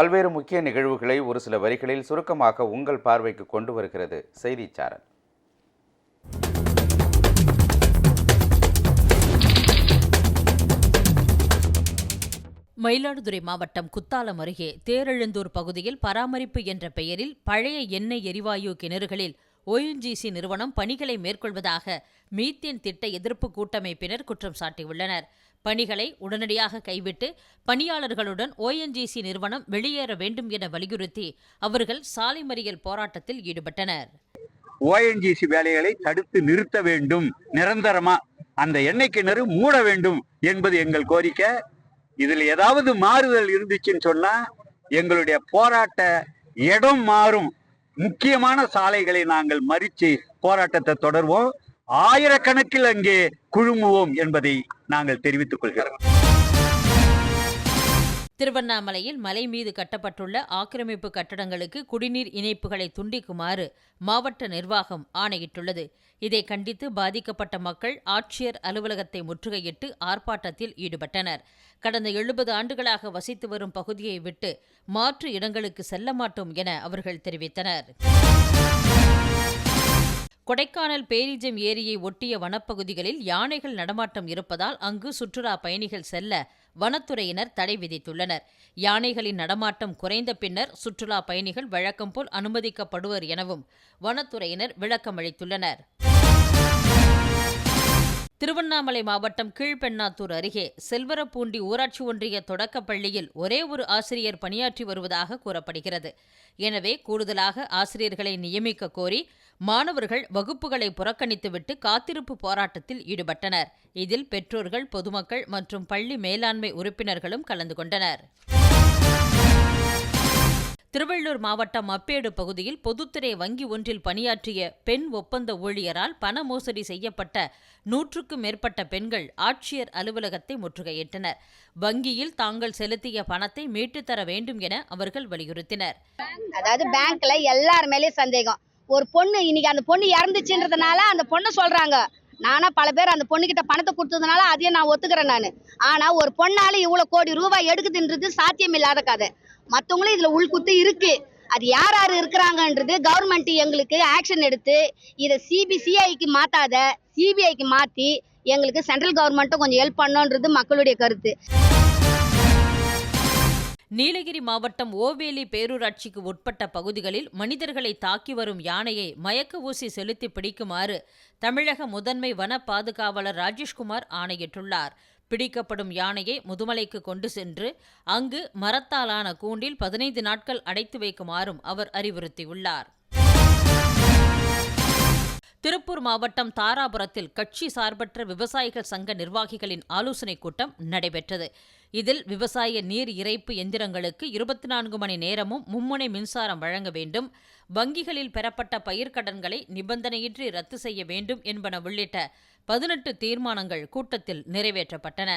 பல்வேறு முக்கிய நிகழ்வுகளை ஒரு சில வரிகளில் சுருக்கமாக உங்கள் பார்வைக்கு கொண்டு வருகிறது. செய்திச்சாரல் மயிலாடுதுறை மாவட்டம் குத்தாலம் அருகே தேரெழுந்தூர் பகுதியில் பராமரிப்பு என்ற பெயரில் பழைய எண்ணெய் எரிவாயு கிணறுகளில் ஓஎன்ஜிசி நிறுவனம் பணிகளை மேற்கொள்வதாக மீத்தேன் திட்ட எதிர்ப்பு கூட்டமைப்பினர் குற்றம் சாட்டியுள்ளனர். பணிகளை உடனடியாக கைவிட்டு பணியாளர்களுடன் ஓஎன்ஜிசி நிறுவனம் வெளியேற வேண்டும் என வலியுறுத்தி அவர்கள் சாலை மறியல் போராட்டத்தில் ஈடுபட்டனர். ஓஎன்ஜிசி வேலைகளை தடுத்து நிறுத்த வேண்டும். நிரந்தரமா அந்த எண்ணெய் கிணறு மூட வேண்டும் என்பது எங்கள் கோரிக்கை. இதில் ஏதாவது மாறுதல் இருந்துச்சுன்னு சொன்னா எங்களுடைய போராட்ட இடம் மாறும். முக்கியமான சாலைகளை நாங்கள் மறித்து போராட்டத்தை தொடர்வோம். ஆயிரக்கணக்கில் அங்கே குழுமுவோம் என்பதை நாங்கள் தெரிவித்துக் கொள்கிறோம். திருவண்ணாமலையில் மலை மீது கட்டப்பட்டுள்ள ஆக்கிரமிப்பு கட்டடங்களுக்கு குடிநீர் இணைப்புகளை துண்டிக்குமாறு மாவட்ட நிர்வாகம் ஆணையிட்டுள்ளது. இதை கண்டித்து பாதிக்கப்பட்ட மக்கள் ஆட்சியர் அலுவலகத்தை முற்றுகையிட்டு ஆர்ப்பாட்டத்தில் ஈடுபட்டனர். கடந்த எழுபது ஆண்டுகளாக வசித்து வரும் பகுதியை விட்டு மாற்று இடங்களுக்கு செல்ல மாட்டோம் என அவர்கள் தெரிவித்தனர். கொடைக்கானல் பேரிஜம் ஏரியை ஒட்டிய வனப்பகுதிகளில் யானைகள் நடமாட்டம் இருப்பதால் அங்கு சுற்றுலா பயணிகள் செல்ல வனத்துறையினர் தடை விதித்துள்ளனர். யானைகளின் நடமாட்டம் குறைந்த பின்னர் சுற்றுலா பயணிகள் வழக்கம் போல் அனுமதிக்கப்படுவர் எனவும் வனத்துறையினர் விளக்கமளித்துள்ளனர். திருவண்ணாமலை மாவட்டம் கீழ்பெண்ணாத்தூர் அருகே செல்வரப்பூண்டி ஊராட்சி ஒன்றிய தொடக்கப் பள்ளியில் ஒரே ஒரு ஆசிரியர் பணியாற்றி வருவதாக கூறப்படுகிறது. எனவே கூடுதலாக ஆசிரியர்களை நியமிக்க கோரி மாணவர்கள் வகுப்புகளை புறக்கணித்துவிட்டு காத்திருப்பு போராட்டத்தில் ஈடுபட்டனர். இதில் பெற்றோர்கள் பொதுமக்கள் மற்றும் பள்ளி மேலாண்மை உறுப்பினர்களும் கலந்து கொண்டனர். திருவள்ளூர் மாவட்டம் அப்பேடு பகுதியில் பொதுத்துறை வங்கி ஒன்றில் பணியாற்றிய பெண் ஒப்பந்த ஊழியரால் பண மோசடி செய்யப்பட்ட நூற்றுக்கும் மேற்பட்ட பெண்கள் ஆட்சியர் அலுவலகத்தை முற்றுகையிட்டனர். வங்கியில் தாங்கள் செலுத்திய பணத்தை மீட்டு தர வேண்டும் என அவர்கள் வலியுறுத்தினர். அதாவது பேங்க்ல எல்லார் சந்தேகம். ஒரு பொண்ணு இன்னைக்கு அந்த பொண்ணு இறந்துச்சுன்றதுனால அந்த பொண்ணு சொல்றாங்க. நானாக பல பேர் அந்த பொண்ணுக்கிட்ட பணத்தை கொடுத்ததுனால அதையும் நான் ஒத்துக்கிறேன் நான். ஆனால் ஒரு பொண்ணால் இவ்வளோ கோடி ரூபாய் எடுக்குதுன்றது சாத்தியம் இல்லாத கதை. மற்றவங்களும் இதில் உள்குத்து இருக்குது அது யார் யார் இருக்கிறாங்கன்றது கவர்மெண்ட் எங்களுக்கு ஆக்ஷன் எடுத்து இதை சிபிசிஐக்கு மாற்றாத சிபிஐக்கு மாற்றி எங்களுக்கு சென்ட்ரல் கவர்மெண்ட்டும் கொஞ்சம் ஹெல்ப் பண்ணோன்றது மக்களுடைய கருத்து. நீலகிரி மாவட்டம் ஓவேலி பேரூராட்சிக்கு உட்பட்ட பகுதிகளில் மனிதர்களை தாக்கி வரும் யானையை மயக்க ஊசி செலுத்தி பிடிக்குமாறு தமிழக முதன்மை வன பாதுகாவலர் ராஜேஷ்குமார் ஆணையிட்டுள்ளார். பிடிக்கப்படும் யானையை முதுமலைக்கு கொண்டு சென்று அங்கு மரத்தாலான கூண்டில் பதினைந்து நாட்கள் அடைத்து வைக்குமாறும் அவர் அறிவுறுத்தியுள்ளார். திருப்பூர் மாவட்டம் தாராபுரத்தில் கட்சி சார்பற்ற விவசாயிகள் சங்க நிர்வாகிகளின் ஆலோசனைக் கூட்டம் நடைபெற்றது. இதில் விவசாய நீர் இறைப்பு எந்திரங்களுக்கு இருபத்தி நான்கு மணி நேரமும் மும்முனை மின்சாரம் வழங்க வேண்டும். வங்கிகளில் பெறப்பட்ட பயிர்க்கடன்களை நிபந்தனையின்றி ரத்து செய்ய வேண்டும் என்பன உள்ளிட்ட பதினெட்டு தீர்மானங்கள் கூட்டத்தில் நிறைவேற்றப்பட்டன.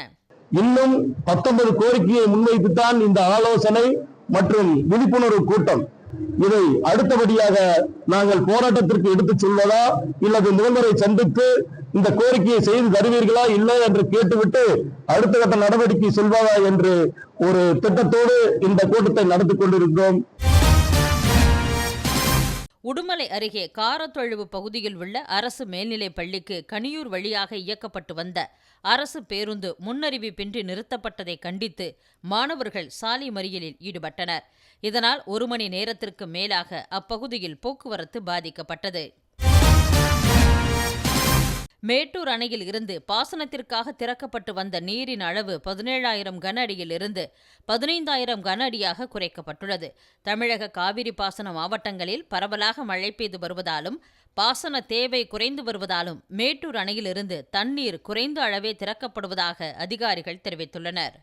இன்னும் பத்தொன்பது கோரிக்கையை முன்வைத்துத்தான் இந்த ஆலோசனை மற்றும் விழிப்புணர்வு கூட்டம். இதை அடுத்தபடியாக நாங்கள் போராட்டத்திற்கு எடுத்துச் செல்வதா இல்லது முதல்வரை சந்தித்து இந்த கோரிக்கையை செய்து தருவீர்களா? இல்லை என்று கேட்டுவிட்டு அடுத்த கட்ட நடவடிக்கை செல்வதா என்று ஒரு திட்டத்தோடு இந்த கூட்டத்தை நடத்தி கொண்டிருக்கிறோம். உடுமலை அருகே காரத்தொழுவு பகுதியில் உள்ள அரசு மேல்நிலைப் பள்ளிக்கு கனியூர் வழியாக இயக்கப்பட்டு வந்த அரசு பேருந்து முன்னறிவிப்பின்றி நிறுத்தப்பட்டதை கண்டித்து மாணவர்கள் சாலை மறியலில் ஈடுபட்டனர். இதனால் ஒரு மணி நேரத்திற்கு மேலாக அப்பகுதியில் போக்குவரத்து பாதிக்கப்பட்டது. மேட்டூர் அணையில் இருந்து பாசனத்திற்காக திறக்கப்பட்டு வந்த நீரின் அளவு பதினேழாயிரம் கன அடியில் இருந்து பதினைந்தாயிரம் கன அடியாக குறைக்கப்பட்டுள்ளது. தமிழக காவிரி பாசன மாவட்டங்களில் பரவலாக மழை பெய்து வருவதாலும் பாசன தேவை குறைந்து வருவதாலும் மேட்டூர் அணையிலிருந்து தண்ணீர் குறைந்த அளவே திறக்கப்படுவதாக அதிகாரிகள் தெரிவித்துள்ளனர்.